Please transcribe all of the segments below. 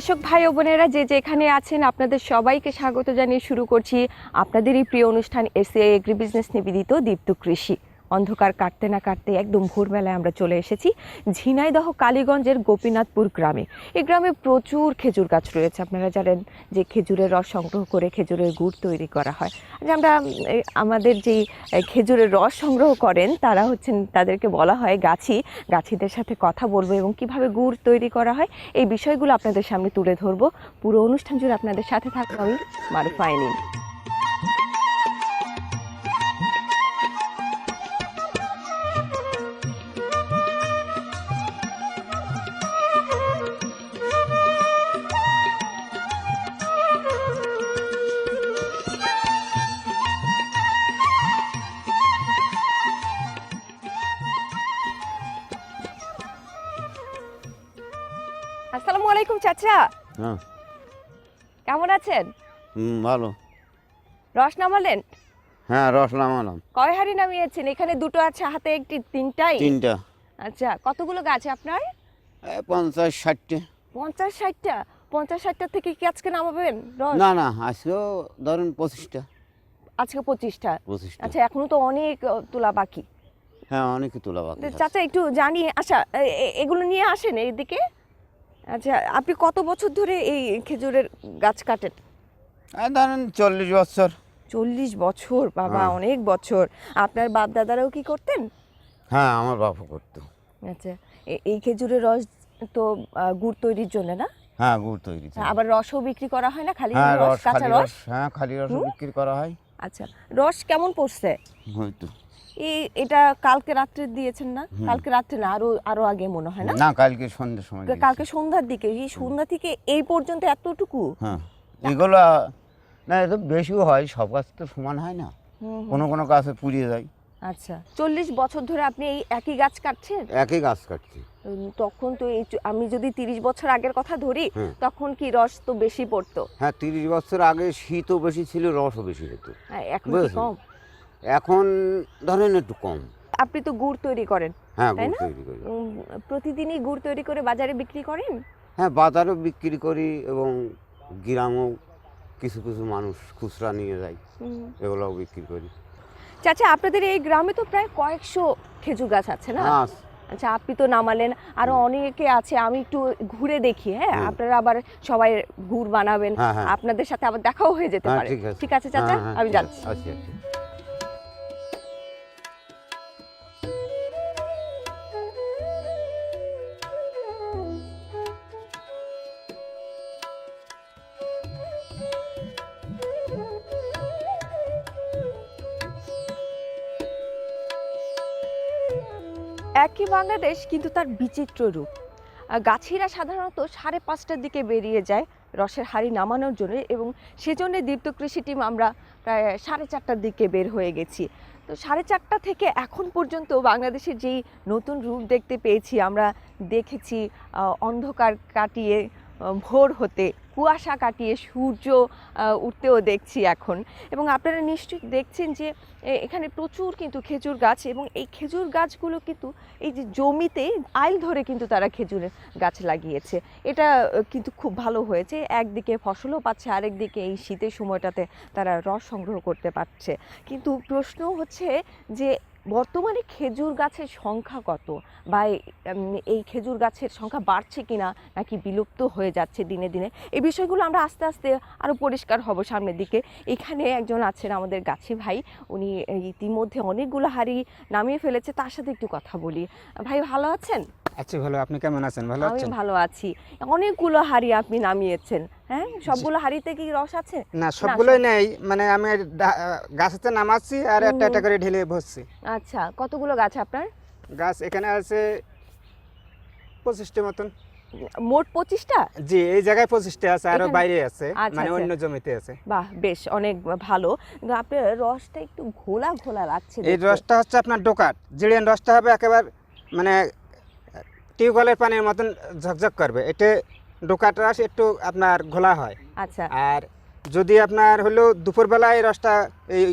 কৃষক ভাই ও বোনেরা, যে যেখানে আছেন, আপনাদের সবাইকে স্বাগত জানিয়ে শুরু করছি আপনাদের এই প্রিয় অনুষ্ঠান এসিআই এগ্রি বিজনেস নিবেদিত দীপ্ত কৃষি। অন্ধকার কাটতে না কাটতে একদম ভোরবেলায় আমরা চলে এসেছি ঝিনাইদহ কালীগঞ্জের গোপীনাথপুর গ্রামে। এই গ্রামে প্রচুর খেজুর গাছ রয়েছে, আপনারা জানেন যে খেজুরের রস সংগ্রহ করে খেজুরের গুড় তৈরি করা হয়। যে আমরা আমাদের যেই খেজুরের রস সংগ্রহ করেন, তারা হচ্ছেন, তাদেরকে বলা হয় গাছি। গাছিদের সাথে কথা বলব এবং কীভাবে গুড় তৈরি করা হয়, এই বিষয়গুলো আপনাদের সামনে তুলে ধরবো। পুরো অনুষ্ঠান জুড়ে আপনাদের সাথে থাকব আমি, মারুফা হ্যাঁ। কেমন আছেন? হুম ভালো। রস নামালেন? হ্যাঁ রস নামালাম। কয় হাড়ি নামিয়েছেন? এখানে দুটো আছে হাতে একটি তিনটাই? তিনটা। আচ্ছা কতগুলো গাছ আপনার? পঞ্চাশ ষাটটে। পঞ্চাশ ষাটটা? পঞ্চাশ ষাটটা থেকে কি আজকে নামাবেন রস? না না আজকেও ধরেন পঁচিশটা। আজকে পঁচিশটা? পঁচিশটা। আচ্ছা এখনও তো অনেক তোলা বাকি। হ্যাঁ অনেকে তোলা বাকি চাচা একটু জানি আচ্ছা এগুলো নিয়ে আসেন এইদিকে আচ্ছা আপনি কত বছর ধরে এই খেজুরের গাছ কাটেন? ধরেন চল্লিশ বছর। চল্লিশ বছর? বাবা হ্যাঁ। অনেক বছর। আপনার বাপ দাদারাও কি করতেন? হ্যাঁ আমার বাপও করতো। আচ্ছা এই খেজুরের রস তো গুড় তৈরির জন্য না? হ্যাঁ গুড় তৈরি আবার রসও বিক্রি করা হয় না? খালি হ্যাঁ রস রস কাঁচা রস? রস হ্যাঁ খালি হুম? বিক্রি করা হয়। আচ্ছা রস কেমন পড়ছে? হয়তো এই এটা কালকে রাত্রে দিয়েছেন না? কালকে রাত্রে না আরও আরও আগে মনে হয় না? না কালকে সন্ধ্যের সময় কালকে সন্ধ্যার দিকে এই সন্ধ্যা থেকে এই পর্যন্ত এতটুকু? হ্যাঁ এগুলো না এত বেশিও হয় সব গাছ তো সমান হয় না। হুম, হুম। কোনো কোনো গাছে পুড়িয়ে যায়। আচ্ছা চল্লিশ বছর ধরে আপনি এই একই গাছ কাটছেন? একই গাছ কাটছি। তখন তো এই আমি যদি তিরিশ বছর আগের কথা ধরি তখন কি রস তো বেশি পড়তো? হ্যাঁ তিরিশ বছর আগে শীতও বেশি ছিল রসও বেশি হতো। হ্যাঁ, এখন কম? এখন ধরেন একটু কম। আপনি তো গুড় তৈরি করেন হ্যাঁ তাই গুড় না? তৈরি করি। উম, প্রতিদিনই গুড় তৈরি করে বাজারে বিক্রি করেন? হ্যাঁ বাজারও বিক্রি করি এবং গ্রামও কিছু কিছু মানুষ খুচরা নিয়ে যায়। এগুলোও বিক্রি করি। চাচা আপনাদের এই গ্রামে তো প্রায় কয়েকশো খেজুর গাছ আছে না? হ্যাঁ আচ্ছা আপনি তো নামালেন আরও অনেকে আছে আমি একটু ঘুরে দেখি হ্যাঁ? হুম। আপনারা আবার সবাই গুড় বানাবেন হ্যাঁ, হ্যাঁ। আপনাদের সাথে আবার দেখাও হয়ে যেতে হ্যাঁ পারে। ঠিক আছে। ঠিক আছে চাচা? হ্যাঁ, হ্যাঁ, আমি ঠিক যাচ্ছি। আছে। আচ্ছা আচ্ছা। বাংলাদেশ কিন্তু তার বিচিত্র রূপ। গাছিরা সাধারণত সাড়ে পাঁচটার দিকে বেরিয়ে যায় রসের হাড়ি নামানোর জন্য এবং সেজন্য দীপ্ত কৃষি টিম আমরা প্রায় সাড়ে চারটার দিকে বের হয়ে গেছি। তো সাড়ে চারটা থেকে এখন পর্যন্ত বাংলাদেশের যেই নতুন রূপ দেখতে পেয়েছি, আমরা দেখেছি অন্ধকার কাটিয়ে ভোর হতে কুয়াশা কাটিয়ে সূর্য উঠতেও দেখছি এখন। এবং আপনারা নিশ্চয়ই দেখছেন যে এখানে প্রচুর কিন্তু খেজুর গাছ এবং এই খেজুর গাছগুলো কিন্তু এই যে জমিতে আইল ধরে কিন্তু তারা খেজুরের গাছ লাগিয়েছে। এটা কিন্তু খুব ভালো হয়েছে। একদিকে ফসলও পাচ্ছে, আরেকদিকে এই শীতের সময়টাতে তারা রস সংগ্রহ করতে পারছে। কিন্তু প্রশ্ন হচ্ছে যে বর্তমানে খেজুর গাছের সংখ্যা কত? বা এই, খেজুর গাছের সংখ্যা বাড়ছে কি না নাকি বিলুপ্ত হয়ে যাচ্ছে দিনে দিনে? এই বিষয়গুলো আমরা আস্তে আস্তে আরও পরিষ্কার হব সামনের দিকে। এখানে একজন আছেন আমাদের গাছি ভাই। উনি ইতিমধ্যে অনেকগুলো হাড়ি নামিয়ে ফেলেছে। তার সাথে একটু কথা বলি। ভাই ভালো আছেন? আছি ভালো আপনি কেমন আছেন? ভালো আছেন? আমি ভালো আছি। অনেকগুলো হাড়ি আপনি নামিয়েছেন হ্যাঁ? সবগুলো হাড়িতে কি রস আছে? না সবগুলোই সব- নেই। মানে আমি গাছেতে নামাচ্ছি আর একটা একটা করে ঢেলে বসছি আচ্ছা কতগুলো গাছ আপনার? গাছ এখানে আছে পঁচিশটি মতন। মোট পঁচিশটা? জি এই জায়গায় পঁচিশটা আছে আরও বাইরে আছে। আচ্ছা, মানে আচ্ছা। অন্য জমিতে আছে। বাহ বেশ অনেক ভালো। কিন্তু আপনার রসটা একটু ঘোলা ঘোলা লাগছে এই রসটা হচ্ছে আপনার ডোকাট জিরিয়ান রসটা হবে একেবারে মানে টিউবওয়েলের পানির মতন ঝকঝক করবে। এতে ডোকাট রস একটু আপনার ঘোলা হয়। আচ্ছা। আর যদি আপনার হলো দুপুরবেলা এই রসটা এই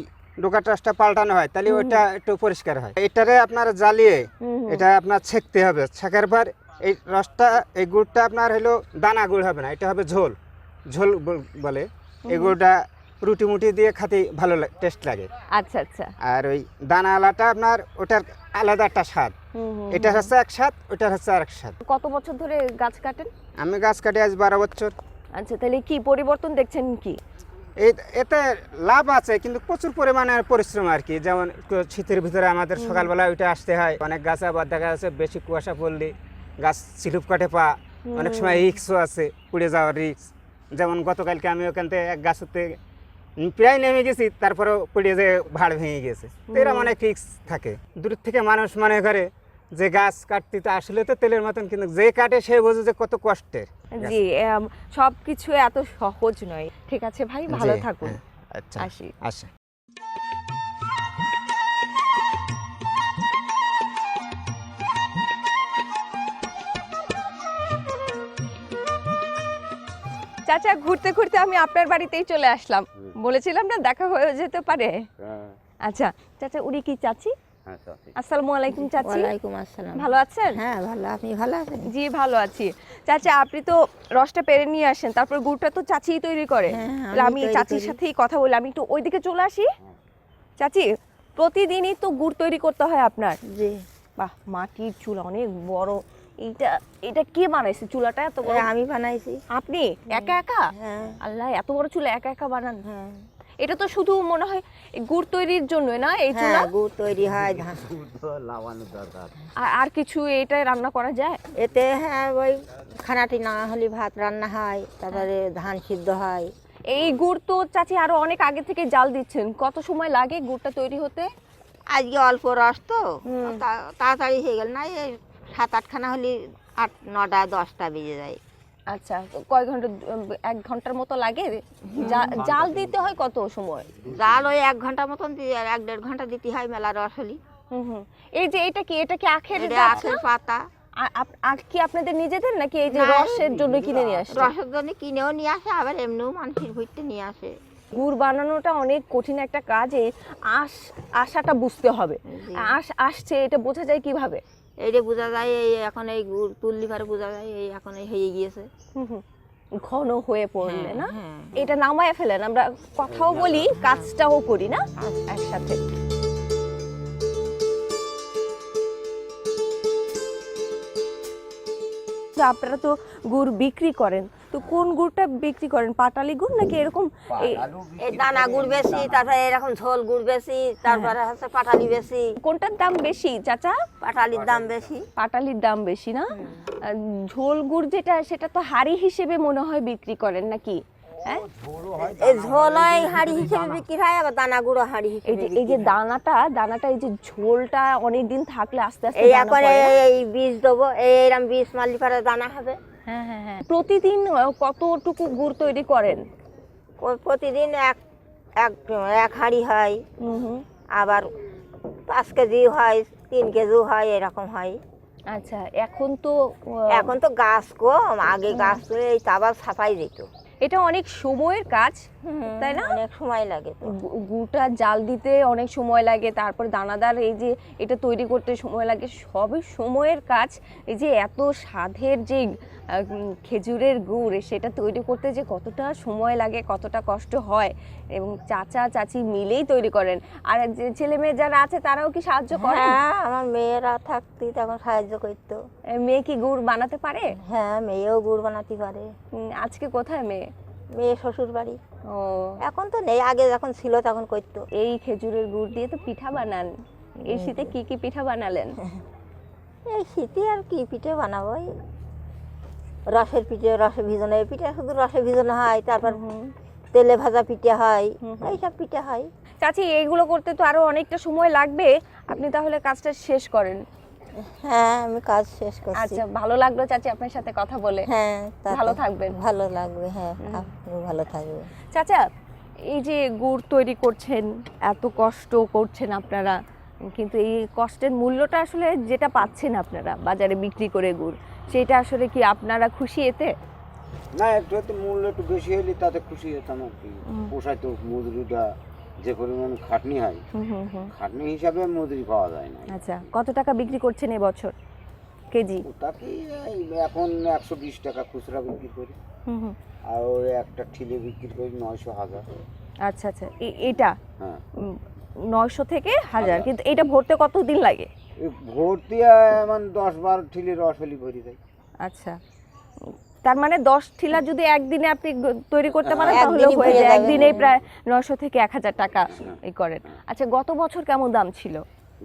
ডোকাট রসটা পাল্টানো হয় তাহলে ওইটা একটু পরিষ্কার হয়। এটারে আপনার জ্বালিয়ে। এটা আপনার ছেঁকতে হবে। ছেঁকার পর এই রসটা এই গুড়টা আপনার হলো দানা গুড় হবে না এটা হবে ঝোল। ঝোল বলে এই গুড়টা রুটি মুটি দিয়ে খাতে ভালো টেস্ট লাগে। আচ্ছা আচ্ছা। আর ওই দানা আলাটা আপনার ওটার আলাদা একটা স্বাদ। এটা হচ্ছে এক স্বাদ ওটার হচ্ছে আরেক স্বাদ। কত বছর ধরে গাছ কাটেন? আমি গাছ কাটি আজ বারো বছর। আচ্ছা তাহলে কি পরিবর্তন দেখছেন কি? এতে লাভ আছে কিন্তু প্রচুর পরিমাণে পরিশ্রম আর কি। যেমন শীতের ভিতরে আমাদের সকালবেলা ওইটা আসতে হয় অনেক গাছ আবার দেখা যাচ্ছে বেশি কুয়াশা পড়লে গাছ সিলুপ কাটে পা। অনেক সময় রিক্সও আছে পুড়ে যাওয়ার রিক্স যেমন গতকালকে আমি ওখান থেকে এক গাছতে প্রায় নেমে গেছি তারপরে পড়ে যে ভাড় ভেঙে গেছে। তো মানে অনেক রিক্স থাকে। দূর থেকে মানুষ মনে করে যে গাছ কাটতে তো আসলে তো তেলের মতন কিন্তু যে কাটে সে বোঝে যে কত কষ্টের। জি সবকিছু এত সহজ নয়। ঠিক আছে ভাই ভালো থাকুন। হ্যাঁ, আচ্ছা আসি। আচ্ছা চাচা ঘুরতে ঘুরতে আমি আপনার বাড়িতেই চলে আসলাম। বলেছিলাম না দেখা হয়ে যেতে পারে। আচ্ছা চাচা উনি কি চাচি? আসসালামু আলাইকুম চাচি। ওয়ালাইকুম আসসালাম। ভালো আছেন? হ্যাঁ ভালো। আপনি ভালো আছেন? জি ভালো আছি। চাচা আপনি তো রসটা পেরে নিয়ে আসেন তারপর গুড়টা তো চাচিই তৈরি করে। হ্যাঁ, আমি চাচির সাথেই কথা বলি আমি একটু ওইদিকে চলে আসি। চাচি প্রতিদিনই তো গুড় তৈরি করতে হয় আপনার? জি। বাহ মাটির চুলা অনেক বড়। এইটা এটা কে বানাইছে? চুলাটা এত বড় আমি বানাইছি। আপনি? একা একা? হ্যাঁ। আল্লাহ এত বড় চুলা একা একা বানান। হ্যাঁ। এটা তো শুধু মনে হয় গুড় তৈরির জন্য না এই চুলা? হ্যাঁ গুড় তৈরি হয়। ধান লাগানো দরকার। আর- আর কিছু এটা রান্না করা যায়? এতে হ্যাঁ ওই খানাটি না হলে ভাত রান্না হয় তারপরে ধান সিদ্ধ হয়। এই গুড় তো চাচি আরও অনেক আগে থেকে জাল দিচ্ছেন। কত সময় লাগে গুড়টা তৈরি হতে? আজকে অল্প রস তো। তা- তাড়াতাড়ি হয়ে গেল না এই সাত আটখানা হলে আট নটা দশটা বেজে যায়। আচ্ছা কয় ঘণ্টা এক ঘণ্টার মতো লাগে? জাল দিতে হয় কত সময়? জাল ওই এক ঘণ্টা মতন এক দেড় ঘণ্টা দিতে হয় মেলা রস হলি। হুম হুম। এই যে এটা কি এটা কি আখের আখের পাতা। আখ কি আপনাদের নিজেদের নাকি এই যে রসের জন্য কিনে নিয়ে আসছে? রসের জন্য কিনেও নিয়ে আসে আবার এমনিও মানুষের ভুইতে নিয়ে আসে। গুড় বানানোটা অনেক কঠিন একটা কাজ এই আশ আশাটা বুঝতে হবে। আশ আসছে এটা বোঝা যায় কীভাবে? এইটা বোঝা যায় এই এখন এই গুড় তুললি পারে বোঝা যায় এই এখন এই হয়ে গিয়েছে। ঘন হয়ে পড়লে হ্যাঁ, না হ্যাঁ। এটা নামায় ফেলেন আমরা কথাও বলি কাজটাও করি না। একসাথে আপনারা তো গুড় বিক্রি করেন তো কোন গুড়টা বিক্রি করেন? পাটালি গুড় নাকি এরকম? এই- দানা গুড় বেশি তারপরে এরকম ঝোল গুড় বেশি তারপরে হচ্ছে পাটালি বেশি। কোনটার দাম বেশি চাচা? পাটালির দাম বেশি। পাটালির দাম বেশি না? ঝোল গুড় যেটা সেটা তো হাড়ি হিসেবে মনে হয় বিক্রি করেন নাকি? হ্যাঁ? এই ঝোল ওই হাঁড়ি হিসেবে বিক্রি হয় আবার দানা গুঁড়ো হাঁড়ি এই যে এই যে দানাটা দানাটা এই যে ঝোলটা অনেক দিন থাকলে আস্তে আস্তে এই এখন এই- এই বীজ দেবো এই এরকম বীজ মারলি পরে দানা হবে। হ্যাঁ হ্যাঁ হ্যাঁ। প্রতিদিন কতটুকু গুড় তৈরি করেন? প্রতিদিন এক এক এক হাঁড়ি হয়। আবার পাঁচ কেজি হয় তিন কেজি হয় এরকম হয়। আচ্ছা এখন তো এখন তো গাছ কম আগে গাছ তো এই আবার ছাপাই দিত এটা অনেক সময়ের কাজ তাই না? অনেক সময় লাগে তো। গু- গুড়টা জাল দিতে অনেক সময় লাগে তারপর দানাদার এই যে এটা তৈরি করতে সময় লাগে সবই সময়ের কাজ। এই যে এত স্বাদের যে খেজুরের গুড় সেটা তৈরি করতে যে কতটা সময় লাগে কতটা কষ্ট হয় এবং চাচা চাচি মিলেই তৈরি করেন। আর যে ছেলে মেয়ে যারা আছে তারাও কি সাহায্য করে হ্যাঁ আমার মেয়েরা থাকতে তখন সাহায্য করতো। মেয়ে কি গুড় বানাতে পারে? হ্যাঁ মেয়েও গুড় বানাতে পারে। আজকে কোথায় মেয়ে? মেয়ে শ্বশুর বাড়ি। ও। এখন তো নেই আগে যখন ছিল তখন করতো। এই খেজুরের গুড় দিয়ে তো পিঠা বানান। এই শীতে কি কি পিঠা বানালেন? এই শীতে আর কি পিঠে বানাবো রসের পিঠে রসে ভিজানো এই পিঠে শুধু রসে ভিজানো হয় তারপর তেলে ভাজা পিঠে হয়। এইসব পিঠে হয়। চাচি এইগুলো করতে তো আরও অনেকটা সময় লাগবে আপনি তাহলে কাজটা শেষ করেন। হ্যাঁ আমি কাজ শেষ করছি। আচ্ছা ভালো লাগল চাচি আপনার সাথে কথা বলে। হ্যাঁ ভালো থাকবেন। ভালো লাগবে হ্যাঁ আপনিও ভালো থাকবে চাচা এই যে গুড় তৈরি করছেন এত কষ্ট করছেন আপনারা কিন্তু এই কষ্টের মূল্যটা আসলে যেটা পাচ্ছেন আপনারা বাজারে বিক্রি করে গুড় সেটা আসলে কি আপনারা খুশি এতে? না একটু হয়তো মূল্য একটু বেশি হলে তাতে খুশি হতাম আর কি। পোষায় তো মজুরিটা যে পরিমাণ খাটনি হয় হুম হুম হুম। খাটনি হিসাবে মজুরি পাওয়া যায় না। আচ্ছা কত টাকা বিক্রি করছেন এবছর কেজি? এই এখন একশো বিশ টাকা খুচরা বিক্রি করি। হুম হুম। আর ওই একটা ঠিলে বিক্রি করি নয়শো হাজার। আচ্ছা আচ্ছা। এটা? হ্যাঁ। নয়শো থেকে হাজার। কিন্তু এটা ভরতে কত দিন লাগে? ভর্তি এমন দশ বারো ঠিলে রস হলি ভরি যায় আচ্ছা। তার মানে দশ ঠিলা যদি একদিনে আপনি তৈরি করতে পারেন হ্যাঁ, তাহলে হয়ে যায়। একদিনেই প্রায় নশো থেকে এক হাজার টাকা। এই করেন। আচ্ছা গত বছর কেমন দাম ছিল?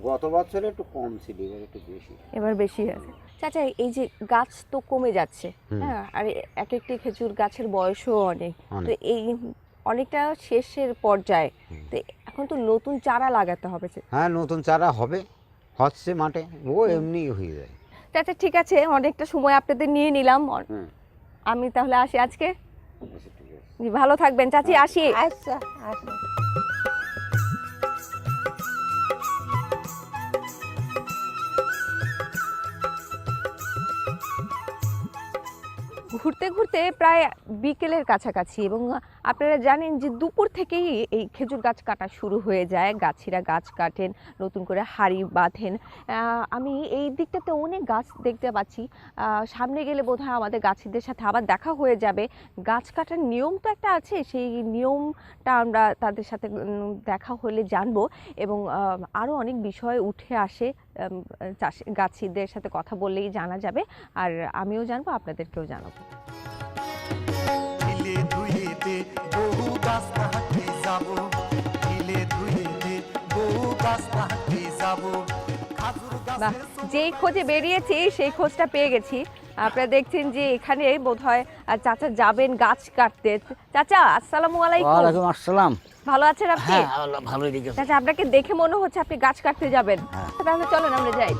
গত বছরে একটু কম ছিল এবার একটু বেশি। এবার বেশি আছে। চাচা এই যে গাছ তো কমে যাচ্ছে হ্যাঁ আর এক একটি খেজুর গাছের বয়সও অনেক। তো এই অনেকটা শেষের পর্যায়ে তো এখন তো নতুন চারা লাগাতে হবে। হ্যাঁ নতুন চারা হবে। হচ্ছে মাঠে ও এমনি হয়ে যায়। আচ্ছা ঠিক আছে অনেকটা সময় আপনাদের নিয়ে নিলাম। আমি তাহলে আসি আজকে। আচ্ছা ভালো থাকবেন। চাচি আসি। আচ্ছা আসুন ঘুরতে ঘুরতে প্রায় বিকেলের কাছাকাছি এবং আপনারা জানেন যে দুপুর থেকেই এই খেজুর গাছ কাটা শুরু হয়ে যায়, গাছিরা গাছ কাটেন, নতুন করে হাড়ি বাঁধেন। আমি এই দিকটাতে অনেক গাছ দেখতে পাচ্ছি। সামনে গেলে বোধহয় আমাদের গাছিদের সাথে আবার দেখা হয়ে যাবে। গাছ কাটার নিয়ম তো একটা আছে, সেই নিয়মটা আমরা তাদের সাথে দেখা হলে জানব এবং আরও অনেক বিষয় উঠে আসে। চাষি গাছিদের সাথে কথা বললেই জানা যাবে। আর আমিও জানব আপনাদেরকেও জানাব। বহু বহু যেই খোঁজে বেরিয়েছি সেই খোঁজটা পেয়ে গেছি। আপনারা দেখছেন যে এখানে বোধহয় আহ, চাচা যাবেন গাছ কাটতে। চাচা আসসালামু আলাইকুম। ওয়ালাইকুম আসসালাম। ভালো আছেন আপনি? হ্যাঁ আল্লাহ ভালোই রেখেছে চাচা আপনাকে দেখে মনে হচ্ছে আপনি গাছ কাটতে যাবেন। হ্যাঁ। তাহলে চলেন আমরা যাই।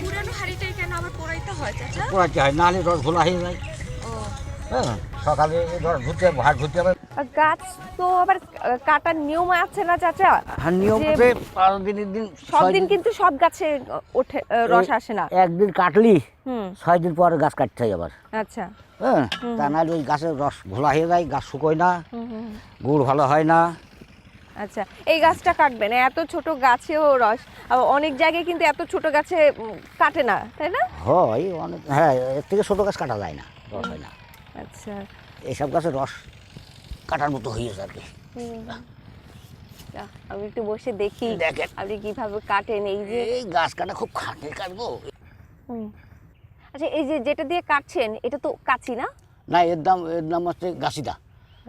পুরানো হাড়িটাই কেন আবার পোড়াইতে হয় চাচা? পোড়াতে হয় নাহলে রস ঘোলা হয়ে যায়। হ্যাঁ। সকালে রস ঘুরতে হাট ঘুরতে হবে। গাছ তো আবার কাটার নিয়ম আছে না চাচা? নিয়ম আছে দিনের দিন সব দিন কিন্তু সব গাছে ওঠে রস আসে না। একদিন কাটলি হুম। ছয় দিন পর গাছ কাটতে হয় আবার। আচ্ছা। হ্যাঁ তা নাহলে ওই গাছের রস ঘোলা হয়ে যায় গাছ শুকোয় না গুড় ভালো হয় না। আচ্ছা এই গাছটা কাটবেন এত ছোট গাছেও রস অনেক জায়গায় কিন্তু এত ছোট গাছে কাটে না তাই না? হয় অনেক হ্যাঁ এর থেকে ছোটো গাছ কাটা যায় না রস হয় না। আচ্ছা। এইসব গাছের রস কাটার মতো হয়েছে আর কি। আমি একটু বসে দেখি দেখেন। আপনি কীভাবে কাটেন। এই যে এই গাছ কাটা খুব খাটনি কাটবো। হুম। আচ্ছা এই যে যেটা দিয়ে কাটছেন এটা তো কাচি না? না এর দাম এর দাম হচ্ছে গাছিদা।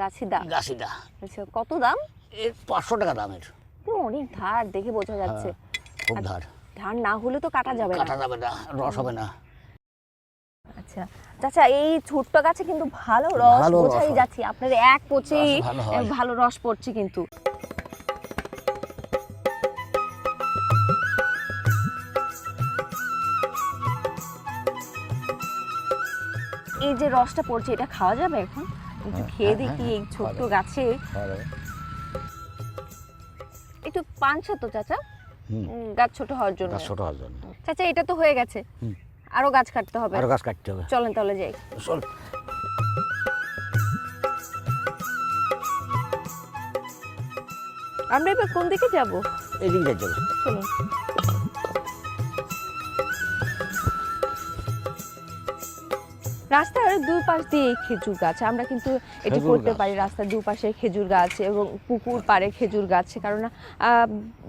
গাছি দা গাছিদা। আচ্ছা কত দাম? এর পাঁচশো টাকা দামের অনেক ধার দেখে বোঝা যাচ্ছে। খুব আর ধার। ধার না হলে তো কাটা যাবে না। কাটা যাবে না রস হবে না। আচ্ছা। চাচা এই ছোট্ট গাছে কিন্তু ভালো রস বোঝাই। যাচ্ছে। আপনার এক পচেই ভালো রস পড়ছে কিন্তু। এই যে রসটা পড়ছে এটা খাওয়া যাবে এখন? একটু হ্যাঁ, খেয়ে হ্যাঁ, দেখি হ্যাঁ, এই ছোট্ট গাছে। একটু পানছা তো চাচা? গাছ ছোট হওয়ার জন্য। ছোট হওয়ার জন্য। চাচা এটা তো হয়ে গেছে। আরও গাছ কাটতে হবে। আরও গাছ কাটতে হবে। চলেন তাহলে যাই। চল। আমরা এবার কোন দিকে যাব? এদিকে যাব চলো। চলুন। রাস্তার দুই পাশ দিয়ে খেজুর গাছ। আমরা কিন্তু এটি করতে পারি রাস্তার দুপাশে খেজুর গাছ এবং পুকুর পাড়ে খেজুর গাছ। কারণ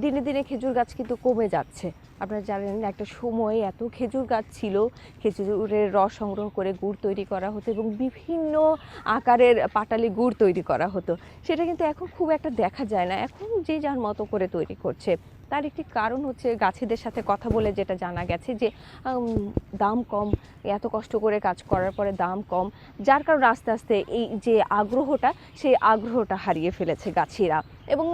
দিনে দিনে খেজুর গাছ কিন্তু কমে যাচ্ছে। আপনারা জানেন একটা সময় এত খেজুর গাছ ছিল খেজুরের রস সংগ্রহ করে গুড় তৈরি করা হতো এবং বিভিন্ন আকারের পাটালি গুড় তৈরি করা হতো। সেটা কিন্তু এখন খুব একটা দেখা যায় না। এখন যে যার মতো করে তৈরি করছে। তার একটি কারণ হচ্ছে গাছেদের সাথে কথা বলে যেটা জানা গেছে যে দাম কম, এত কষ্ট করে কাজ করার পরে দাম কম, যার কারণে আস্তে আস্তে এই যে আগ্রহটা, সেই আগ্রহটা হারিয়ে ফেলেছে গাছিরা। এবং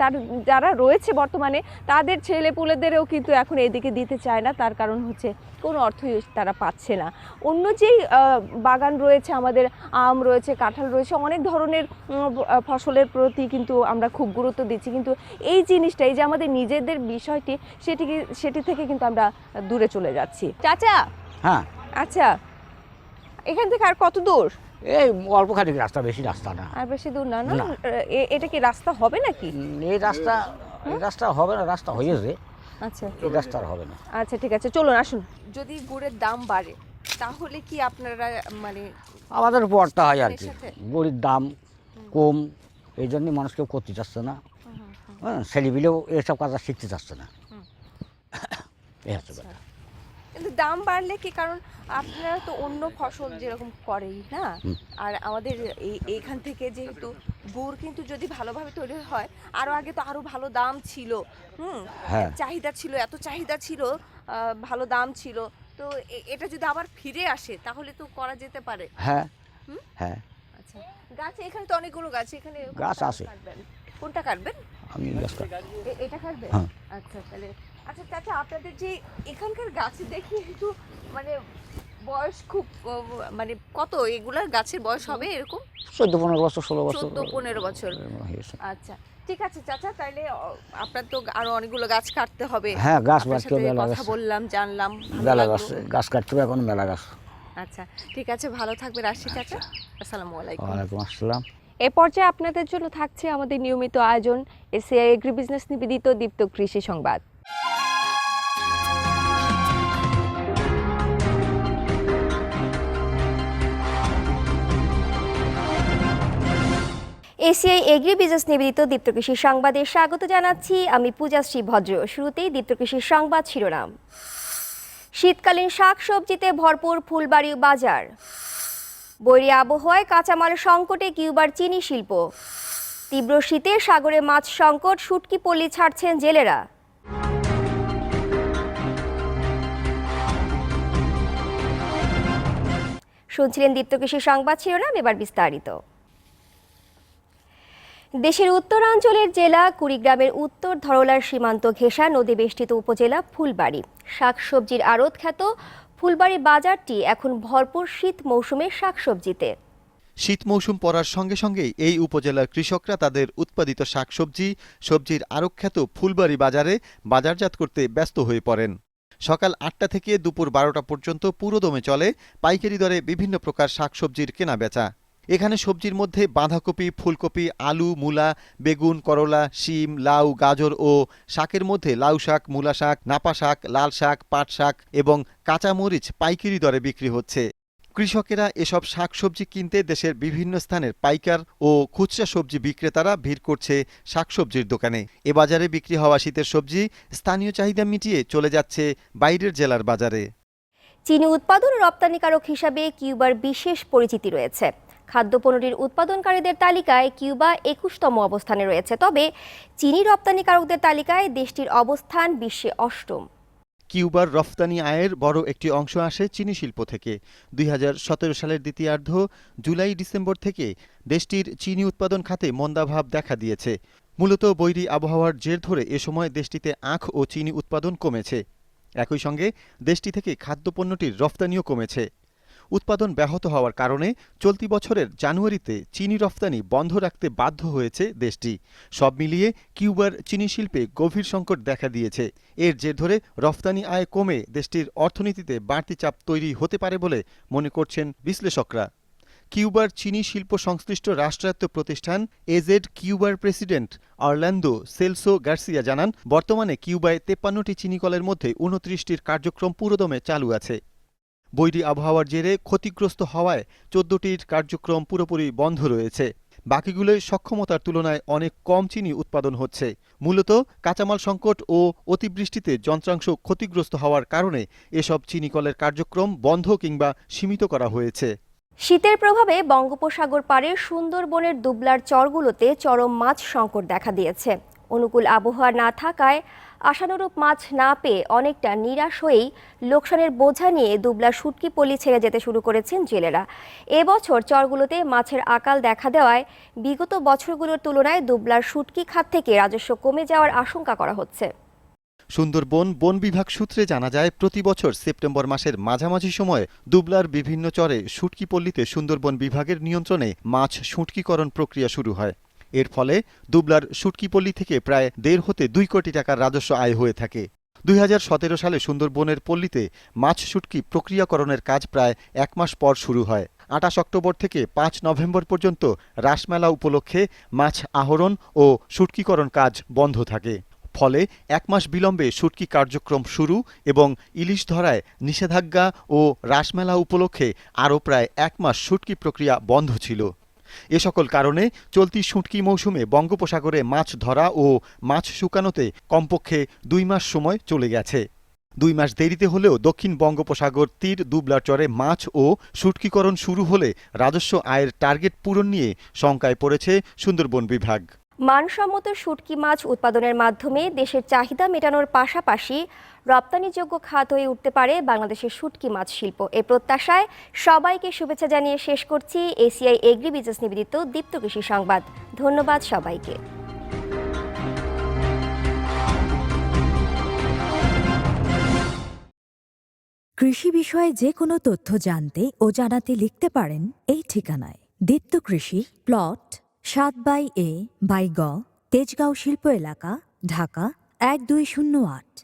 তার যারা রয়েছে বর্তমানে তাদের ছেলেপুলেদেরও কিন্তু এখন এদিকে দিতে চায় না। তার কারণ হচ্ছে কোনো অর্থই তারা পাচ্ছে না। অন্য যেই বাগান রয়েছে আমাদের আম রয়েছে কাঁঠাল রয়েছে অনেক ধরনের ফসলের প্রতি কিন্তু আমরা খুব গুরুত্ব দিচ্ছি। কিন্তু এই জিনিসটা এই যে আমাদের নিজেদের বিষয়টি সেটি সেটি থেকে কিন্তু আমরা দূরে চলে যাচ্ছি। চাচা? হ্যাঁ। আচ্ছা এখান থেকে আর কত দূর? এই অল্প খানিক রাস্তা বেশি রাস্তা না। আর বেশি দূর না না? না। এ- এটা কি রাস্তা হবে নাকি? এই রাস্তা এই রাস্তা হবে না রাস্তা হয়েছে। আচ্ছা। এই রাস্তা আর হবে না। আচ্ছা ঠিক আছে চলুন আসুন। যদি গুড়ের দাম বাড়ে তাহলে কি আপনারা মানে আমাদের পড়তে হয় আর কি? গরির দাম কম এই জন্যই মানুষ কেউ করতে চাচ্ছে না। হ্যাঁ ছেলেপিলেও এসব কাজ শিখতে চাচ্ছে না। এই হচ্ছে কথা কিন্তু দাম বাড়লে কি? কারণ আপনারা তো অন্য ফসল যেরকম করেই না? আর আমাদের এই এইখান থেকে যেহেতু গুড় কিন্তু যদি ভালোভাবে তৈরি হয় আরও আগে তো আরও ভালো দাম ছিল হুম? হ্যাঁ। চাহিদা ছিল এত চাহিদা ছিল ভালো দাম ছিল। তো এটা যদি আবার ফিরে আসে তাহলে তো করা যেতে পারে। হ্যাঁ? হ্যাঁ। আচ্ছা। গাছ এখানে তো অনেকগুলো গাছ এখানে গাছ আছে। কাটবেন? কোনটা কাটবেন? আমি এটা কাটবেন? হ্যাঁ। আচ্ছা তাহলে আচ্ছা চাচা আপনাদের যে এখানকার গাছ দেখি একটু মানে বয়স খুব মানে কত? এগুলার গাছের বয়স হবে এরকম? চোদ্দ পনেরো বছর ষোলো বছর চোদ্দ পনেরো বছর। আচ্ছা ঠিক আছে চাচা তাইলে আপনার তো আরও অনেকগুলো গাছ কাটতে হবে। হ্যাঁ গাছ সাথে মেলা কথা বললাম জানলাম মেলা গাছ গাছ কাটতে হবে এখন মেলা গাছ। আচ্ছা ঠিক আছে ভালো থাকবেন আসি চাচা। আসসালামু আলাইকুম। ওয়ালাইকুম আসসালাম। এ পর্যায়ে আপনাদের জন্য থাকছে আমাদের নিয়মিত আয়োজন এসিআই এগ্রি বিজনেস নিবেদিত দীপ্ত কৃষি সংবাদ। এসিআই এগ্রি বিজনেস নিবেদিত দীপ্ত কৃষি সংবাদে স্বাগত জানাচ্ছি। আমি পূজাশ্রী ভদ্র শুরুতেই দীপ্ত কৃষি সংবাদ শিরোনাম। শীতকালীন শাক সবজিতে ভরপুর ফুলবাড়ি বাজার। বৈরী আবহাওয়ায় কাঁচামাল সংকটে কিউবার চিনি শিল্প। তীব্র শীতে সাগরে মাছ সংকট শুটকি পল্লী ছাড়ছেন জেলেরা। শুনছিলেন দীপ্ত কৃষি সংবাদ শিরোনাম, এবার বিস্তারিত। দেশের উত্তরাঞ্চলের জেলা কুড়িগ্রামের উত্তর ধরলার সীমান্ত ঘেঁষা নদী বেষ্টিত উপজেলা ফুলবাড়ি। শাকসবজির আড়ত খ্যাত ফুলবাড়ি বাজারটি এখন ভরপুর শীত মৌসুমের শাকসবজিতে। শীত মৌসুম পড়ার সঙ্গে সঙ্গেই এই উপজেলার কৃষকরা তাদের উৎপাদিত শাকসবজি, সবজির আরক্ষাত ফুলবাড়ি বাজারে বাজারজাত করতে ব্যস্ত হয়ে পড়েন। সকাল আটটা থেকে দুপুর বারোটা পর্যন্ত পুরোদমে চলে পাইকারি দরে বিভিন্ন প্রকার শাকসবজির কেনা বেচা এখানে সবজির মধ্যে বাঁধাকপি, ফুলকপি, আলু, মূলা, বেগুন, করলা, শিম, লাউ, গাজর ও শাকের মধ্যে লাউ শাক, মূলা শাক, নাপা শাক, লাল শাক, পাট শাক এবং কাঁচামরিচ পাইকারি দরে বিক্রি হচ্ছে। কৃষকেরা এসব শাকসবজি কিনতে দেশের বিভিন্ন স্থানের পাইকার ও খুচরা সবজি বিক্রেতারা ভিড় করছে শাকসবজির দোকানে। এ বাজারে বিক্রি হওয়া শীতের সবজি স্থানীয় চাহিদা মিটিয়ে চলে যাচ্ছে বাইরের জেলার বাজারে। চিনি উৎপাদন ও রপ্তানিকারক হিসাবে কিউবার বিশেষ পরিচিতি রয়েছে। খাদ্যপণ্যটির উৎপাদনকারীদের তালিকায় কিউবা একুশতম অবস্থানে রয়েছে। তবে চিনি রপ্তানিকারকদের তালিকায় দেশটির অবস্থান বিশ্বে অষ্টম। কিউবার রফতানি আয়ের বড় একটি অংশ আসে চিনি শিল্প থেকে। দুই হাজার সতেরো সালের দ্বিতীয়ার্ধ জুলাই ডিসেম্বর থেকে দেশটির চিনি উৎপাদন খাতে মন্দাভাব দেখা দিয়েছে। মূলত বৈরী আবহাওয়ার জের ধরে এ সময় দেশটিতে আখ ও চিনি উৎপাদন কমেছে। একই সঙ্গে দেশটি থেকে খাদ্যপণ্যটির রফতানিও কমেছে। উৎপাদন ব্যাহত হওয়ার কারণে চলতি বছরের জানুয়ারিতে চিনি রফতানি বন্ধ রাখতে বাধ্য হয়েছে দেশটি। সব মিলিয়ে কিউবার চিনি শিল্পে গভীর সংকট দেখা দিয়েছে। এর জের ধরে রফতানি আয় কমে দেশটির অর্থনীতিতে বাড়তি চাপ তৈরি হতে পারে বলে মনে করছেন বিশ্লেষকরা। কিউবার চিনি শিল্প সংশ্লিষ্ট রাষ্ট্রায়ত্ত প্রতিষ্ঠান এজেড কিউবার প্রেসিডেন্ট অরল্যান্ডো সেলসো গার্সিয়া জানান, বর্তমানে কিউবায় তেপ্পান্নটি চিনিকলের মধ্যে উনত্রিশটির কার্যক্রম পুরোদমে চালু আছে। বৈরী আবহাওয়ার জেরে ক্ষতিগ্রস্ত হওয়ায় চোদ্দটির কার্যক্রম পুরোপুরি বন্ধ রয়েছে। বাকিগুলোয় সক্ষমতার তুলনায় অনেক কম চিনি উৎপাদন হচ্ছে। মূলত কাঁচামাল সংকট ও অতিবৃষ্টিতে যন্ত্রাংশ ক্ষতিগ্রস্ত হওয়ার কারণে এসব চিনিকলের কার্যক্রম বন্ধ কিংবা সীমিত করা হয়েছে। শীতের প্রভাবে বঙ্গোপসাগর পারে সুন্দরবনের দুবলার চরগুলোতে চরম মাছ সংকট দেখা দিয়েছে। অনুকূল আবহাওয়া না থাকায় আশানুরূপ মাছ না পেয়ে অনেকটা নিরাশ হয়েই লোকসানের বোঝা নিয়ে দুবলা শুটকি পল্লী ছেড়ে যেতে শুরু করেছেন জেলেরা। এবছর চরগুলোতে মাছের আকাল দেখা দেওয়ায় বিগত বছরগুলোর তুলনায় দুবলার শুটকি খাত থেকে রাজস্ব কমে যাওয়ার আশঙ্কা করা হচ্ছে। সুন্দরবন বন বিভাগ সূত্রে জানা যায়, প্রতি বছর সেপ্টেম্বর মাসের মাঝামাঝি সময়ে দুবলার বিভিন্ন চরে শুটকি পল্লীতে সুন্দরবন বিভাগের নিয়ন্ত্রণে মাছ শুটকিকরণ প্রক্রিয়া শুরু হয়। এর ফলে দুবলার শুটকি পল্লী থেকে প্রায় দেড় হতে দুই কোটি টাকার রাজস্ব আয় হয়ে থাকে। দুই হাজার সতেরো সালে সুন্দরবনের পল্লীতে মাছ শুটকি প্রক্রিয়াকরণের কাজ প্রায় এক মাস পর শুরু হয়। আঠাশ অক্টোবর থেকে পাঁচ নভেম্বর পর্যন্ত রাসমেলা উপলক্ষে মাছ আহরণ ও শুটকিকরণ কাজ বন্ধ থাকে। ফলে এক মাস বিলম্বে শুটকি কার্যক্রম শুরু এবং ইলিশ ধরায় নিষেধাজ্ঞা ও রাসমেলা উপলক্ষে আরও প্রায় এক মাস শুটকি প্রক্রিয়া বন্ধ ছিল। এ সকল কারণে চলতি শুটকি মৌসুমে বঙ্গোপসাগরে মাছ ধরা ও মাছ শুকানোতে কমপক্ষে দুই মাস সময় চলে গেছে। দুই মাস দেরিতে হলেও দক্ষিণ বঙ্গোপসাগর তীর দুবলার চরে মাছ ও শুটকিকরণ শুরু হলে রাজস্ব আয়ের টার্গেট পূরণ নিয়ে শঙ্কায় পড়েছে সুন্দরবন বিভাগ। মানসম্মত শুটকি মাছ উৎপাদনের মাধ্যমে দেশের চাহিদা মেটানোর পাশাপাশি রপ্তানিযোগ্য খাত হয়ে উঠতে পারে বাংলাদেশের শুটকি মাছ শিল্প। এ প্রত্যাশায় সবাইকে শুভেচ্ছা জানিয়ে শেষ করছি এসিআই এগ্রি বিজনেস নিবেদিত দীপ্ত কৃষি সংবাদ। ধন্যবাদ সবাইকে। কৃষি বিষয়ে যে কোনো তথ্য জানতে ও জানাতে লিখতে পারেন এই ঠিকানায়। দীপ্ত কৃষি, প্লট, সাত বাই এ, বাই গ, তেজগাঁও শিল্প এলাকা, ঢাকা, এক দুই শূন্য আট।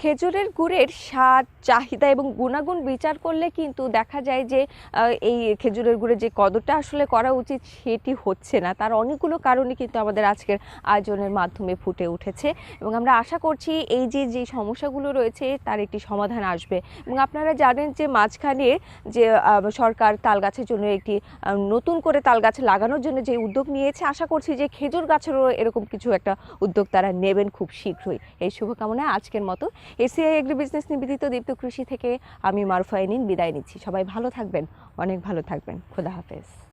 খেজুরের গুড়ের স্বাদ, চাহিদা এবং গুণাগুণ বিচার করলে কিন্তু দেখা যায় যে এই খেজুরের গুড়ের যে কদরটা আসলে করা উচিত সেটি হচ্ছে না। তার অনেকগুলো কারণই কিন্তু আমাদের আজকের আয়োজনের মাধ্যমে ফুটে উঠেছে এবং আমরা আশা করছি এই যে যে সমস্যাগুলো রয়েছে তার একটি সমাধান আসবে। এবং আপনারা জানেন যে মাঝখানে যে সরকার তাল গাছের জন্য একটি নতুন করে তাল গাছ লাগানোর জন্য যে উদ্যোগ নিয়েছে, আশা করছি যে খেজুর গাছেরও এরকম কিছু একটা উদ্যোগ তারা নেবেন খুব শীঘ্রই। এই শুভকামনায় আজকের মতো এসিআই এগ্রি বিজনেস নিবেদিত দীপ্ত কৃষি থেকে আমি মারুফাইনিন বিদায় নিচ্ছি। সবাই ভালো থাকবেন, অনেক ভালো থাকবেন। খোদা হাফেজ।